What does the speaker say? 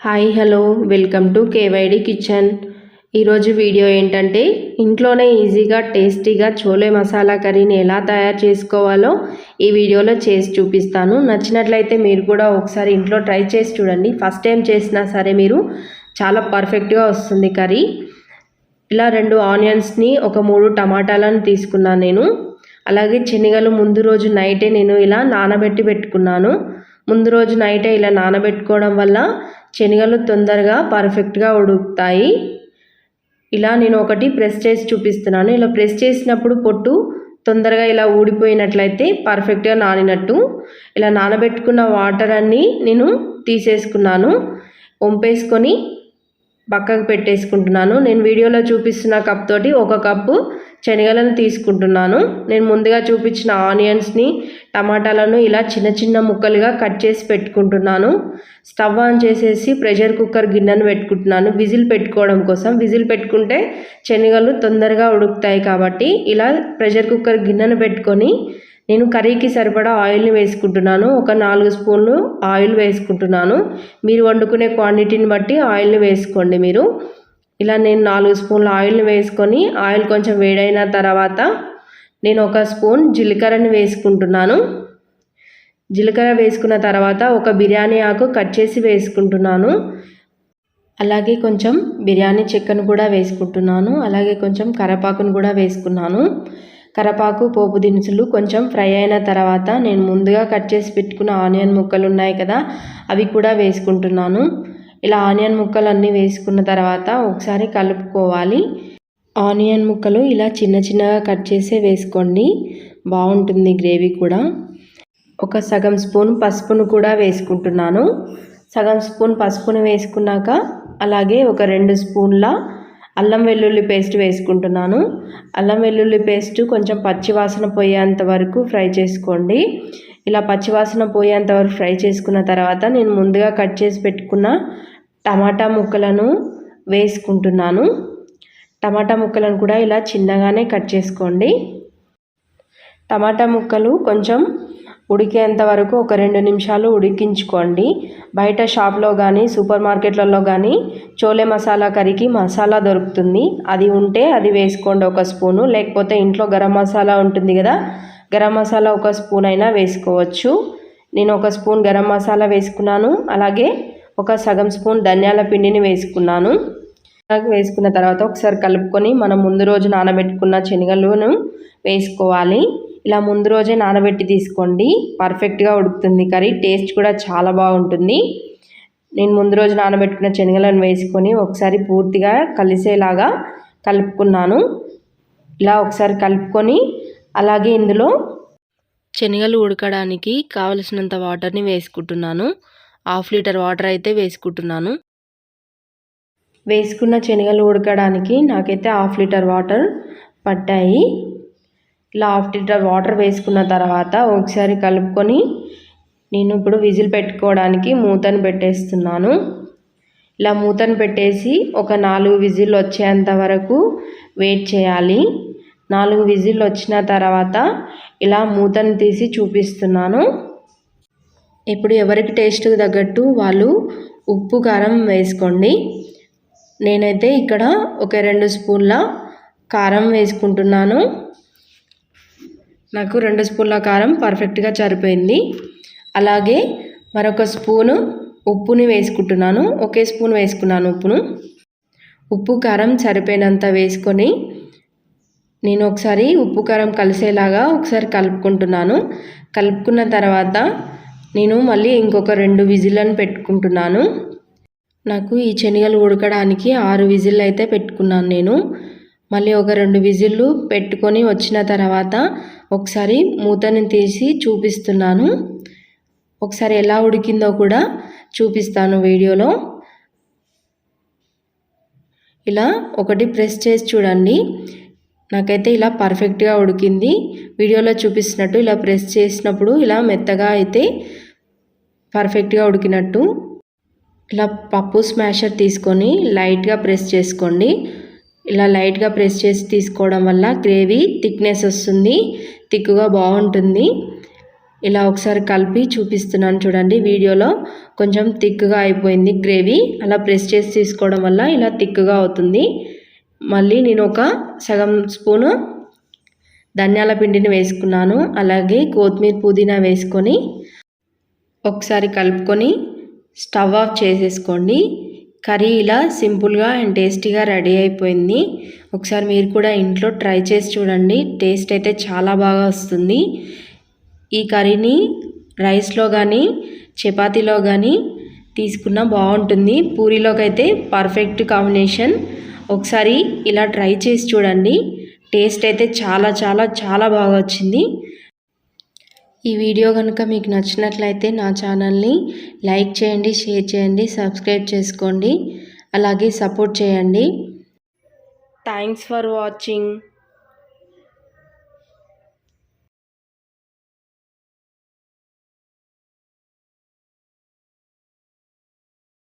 Hi hello welcome to K Y D kitchen. ఈరోజు video ఏంటంటే ఇంట్లోనే ఈజీగా టేస్టీగా చోలే మసాలా కర్రీని ఎలా తయారు చేసుకోవాలో ఈ వీడియోలో చేసి చూపిస్తాను. నచ్చినట్లయితే మీరు కూడా ఒకసారి ఇంట్లో ట్రై చేసి చూడండి. ఫస్ట్ టైం చేసినా సరే మీరు చాలా పర్ఫెక్ట్గా వస్తుంది కర్రీ. ఇలా రెండు ఆనియన్స్ని ఒక మూడు టమాటాలను తీసుకున్నాను నేను. అలాగే శనగలు ముందు రోజు నైటే నేను ఇలా నానబెట్టి పెట్టుకున్నాను. ముందు రోజు నైటే ఇలా నానబెట్టుకోవడం వల్ల శనగలు తొందరగా పర్ఫెక్ట్గా ఉడుకుతాయి. ఇలా నేను ఒకటి ప్రెస్ చేసి చూపిస్తున్నాను. ఇలా ప్రెస్ చేసినప్పుడు పొట్టు తొందరగా ఇలా ఊడిపోయినట్లయితే పర్ఫెక్ట్గా నానినట్టు. ఇలా నానబెట్టుకున్న వాటర్ అన్నీ నేను తీసేసుకున్నాను. వంపేసుకొని పక్కకు పెట్టేసుకుంటున్నాను. నేను వీడియోలో చూపిస్తున్న కప్ తోటి ఒక కప్పు శనగలను తీసుకుంటున్నాను. నేను ముందుగా చూపించిన ఆనియన్స్ని టమాటాలను ఇలా చిన్న చిన్న ముక్కలుగా కట్ చేసి పెట్టుకుంటున్నాను. స్టవ్ ఆన్ చేసేసి ప్రెషర్ కుక్కర్ గిన్నెను పెట్టుకుంటున్నాను. విజిల్ పెట్టుకోవడం కోసం. విజిల్ పెట్టుకుంటే శనగలు తొందరగా ఉడుకుతాయి కాబట్టి ఇలా ప్రెషర్ కుక్కర్ గిన్నెను పెట్టుకొని నేను కర్రీకి సరిపడా ఆయిల్ని వేసుకుంటున్నాను. ఒక నాలుగు స్పూన్లు ఆయిల్ వేసుకుంటున్నాను. మీరు వండుకునే క్వాంటిటీని బట్టి ఆయిల్ని వేసుకోండి మీరు. ఇలా నేను నాలుగు స్పూన్ల ఆయిల్ని వేసుకొని ఆయిల్ కొంచెం వేడైన తర్వాత నేను ఒక స్పూన్ జీలకర్రని వేసుకుంటున్నాను. జీలకర్ర వేసుకున్న తర్వాత ఒక బిర్యానీ ఆకు కట్ చేసి వేసుకుంటున్నాను. అలాగే కొంచెం బిర్యానీ చెక్కను కూడా వేసుకుంటున్నాను. అలాగే కొంచెం కరపాకును కూడా వేసుకున్నాను. కరపాకు పోపు దినుసులు కొంచెం ఫ్రై అయిన తర్వాత నేను ముందుగా కట్ చేసి పెట్టుకున్న ఆనియన్ ముక్కలు ఉన్నాయి కదా అవి కూడా వేసుకుంటున్నాను. ఇలా ఆనియన్ ముక్కలు అన్నీ వేసుకున్న తర్వాత ఒకసారి కలుపుకోవాలి. ఆనియన్ ముక్కలు ఇలా చిన్న చిన్నగా కట్ చేసే వేసుకోండి. బాగుంటుంది గ్రేవీ కూడా. ఒక సగం స్పూన్ పసుపును కూడా వేసుకుంటున్నాను. సగం స్పూన్ పసుపును వేసుకున్నాక అలాగే ఒక రెండు స్పూన్ల అల్లం వెల్లుల్లి పేస్ట్ వేసుకుంటున్నాను. అల్లం వెల్లుల్లి పేస్ట్ కొంచెం పచ్చివాసన పోయేంత వరకు ఫ్రై చేసుకోండి. ఇలా పచ్చివాసన పోయేంత వరకు ఫ్రై చేసుకున్న తర్వాత నేను ముందుగా కట్ చేసి పెట్టుకున్న టమాటా ముక్కలను వేసుకుంటున్నాను. టమాటా ముక్కలను కూడా ఇలా చిన్నగానే కట్ చేసుకోండి. టమాటా ముక్కలు కొంచెం ఉడికేంత వరకు ఒక రెండు నిమిషాలు ఉడికించుకోండి. బయట షాప్లో కానీ సూపర్ మార్కెట్లలో కానీ చోలే మసాలా కర్రీకి మసాలా దొరుకుతుంది. అది ఉంటే అది వేసుకోండి ఒక స్పూను. లేకపోతే ఇంట్లో గరం మసాలా ఉంటుంది కదా గరం మసాలా ఒక స్పూన్ అయినా వేసుకోవచ్చు. నేను ఒక స్పూన్ గరం మసాలా వేసుకున్నాను. అలాగే ఒక సగం స్పూన్ ధనియాల పిండిని వేసుకున్నాను. వేసుకున్న తర్వాత ఒకసారి కలుపుకొని మనం ముందు రోజు నానబెట్టుకున్న శనగలను వేసుకోవాలి. ఇలా ముందు రోజే నానబెట్టి తీసుకోండి. పర్ఫెక్ట్గా ఉడుకుతుంది కర్రీ. టేస్ట్ కూడా చాలా బాగుంటుంది. నేను ముందు రోజు నానబెట్టుకున్న శనగలను వేసుకొని ఒకసారి పూర్తిగా కలిసేలాగా కలుపుకున్నాను. ఇలా ఒకసారి కలుపుకొని అలాగే ఇందులో శనగలు ఉడకడానికి కావలసినంత వాటర్ని వేసుకుంటున్నాను. హాఫ్ లీటర్ వాటర్ అయితే వేసుకుంటున్నాను. వేసుకున్న శనగలు ఉడకడానికి నాకైతే హాఫ్ లీటర్ వాటర్ పట్టాయి. ఇలా హాఫ్ లీటర్ వాటర్ వేసుకున్న తర్వాత ఒకసారి కలుపుకొని నేను ఇప్పుడు విజిల్ పెట్టుకోవడానికి మూతను పెట్టేస్తున్నాను. ఇలా మూతను పెట్టేసి ఒక నాలుగు విజిల్ వచ్చేంత వరకు వెయిట్ చేయాలి. నాలుగు విజిల్ వచ్చిన తర్వాత ఇలా మూతను తీసి చూపిస్తున్నాను. ఇప్పుడు ఎవరికి టేస్ట్కి తగ్గట్టు వాళ్ళు ఉప్పు కారం వేసుకోండి. నేనైతే ఇక్కడ ఒక రెండు స్పూన్ల కారం వేసుకుంటున్నాను. నాకు రెండు స్పూన్ల కారం పర్ఫెక్ట్గా సరిపోయింది. అలాగే మరొక స్పూను ఉప్పుని వేసుకుంటున్నాను. ఒకే స్పూన్ వేసుకున్నాను ఉప్పును. ఉప్పు కారం సరిపోయినంత వేసుకొని నేను ఒకసారి ఉప్పు కారం కలిసేలాగా ఒకసారి కలుపుకుంటున్నాను. కలుపుకున్న తర్వాత నేను మళ్ళీ ఇంకొక రెండు విజిల్లను పెట్టుకుంటున్నాను. నాకు ఈ శనగలు ఉడకడానికి ఆరు విజిల్ అయితే పెట్టుకున్నాను నేను. మళ్ళీ ఒక రెండు విజిల్లు పెట్టుకొని వచ్చిన తర్వాత ఒకసారి మూతని తీసి చూపిస్తున్నాను. ఒకసారి ఎలా ఉడికిందో కూడా చూపిస్తాను వీడియోలో. ఇలా ఒకటి ప్రెస్ చేసి చూడండి. నాకైతే ఇలా పర్ఫెక్ట్గా ఉడికింది. వీడియోలో చూపిస్తున్నట్టు ఇలా ప్రెస్ చేసినప్పుడు ఇలా మెత్తగా అయితే పర్ఫెక్ట్గా ఉడికినట్టు. ఇలా పప్పు స్మాషర్ తీసుకొని లైట్గా ప్రెస్ చేసుకోండి. ఇలా లైట్గా ప్రెస్ చేసి తీసుకోవడం వల్ల గ్రేవీ థిక్నెస్ వస్తుంది థిక్గా బాగుంటుంది. ఇలా ఒకసారి కలిపి చూపిస్తున్నాను చూడండి వీడియోలో. కొంచెం థిక్గా అయిపోయింది గ్రేవీ. అలా ప్రెస్ చేసి తీసుకోవడం వల్ల ఇలా థిక్గా అవుతుంది. మళ్ళీ నేను ఒక సగం స్పూను ధనియాల పిండిని వేసుకున్నాను. అలాగే కొత్తిమీర పుదీనా వేసుకొని ఒకసారి కలుపుకొని స్టవ్ ఆఫ్ చేసేసుకోండి. కర్రీ ఇలా సింపుల్గా అండ్ టేస్టీగా రెడీ అయిపోయింది. ఒకసారి మీరు కూడా ఇంట్లో ట్రై చేసి చూడండి. టేస్ట్ అయితే చాలా బాగా వస్తుంది. ఈ కర్రీని రైస్లో కానీ చపాతీలో కానీ తీసుకున్న బాగుంటుంది. పూరీలోకైతే పర్ఫెక్ట్ కాంబినేషన్. ఒకసారి ఇలా ట్రై చేసి చూడండి. టేస్ట్ అయితే చాలా చాలా చాలా బాగా వచ్చింది. ఈ వీడియో కనుక మీకు నచ్చినట్లయితే నా ఛానల్ని లైక్ చేయండి షేర్ చేయండి సబ్స్క్రైబ్ చేసుకోండి. అలాగే సపోర్ట్ చేయండి. Thanks for watching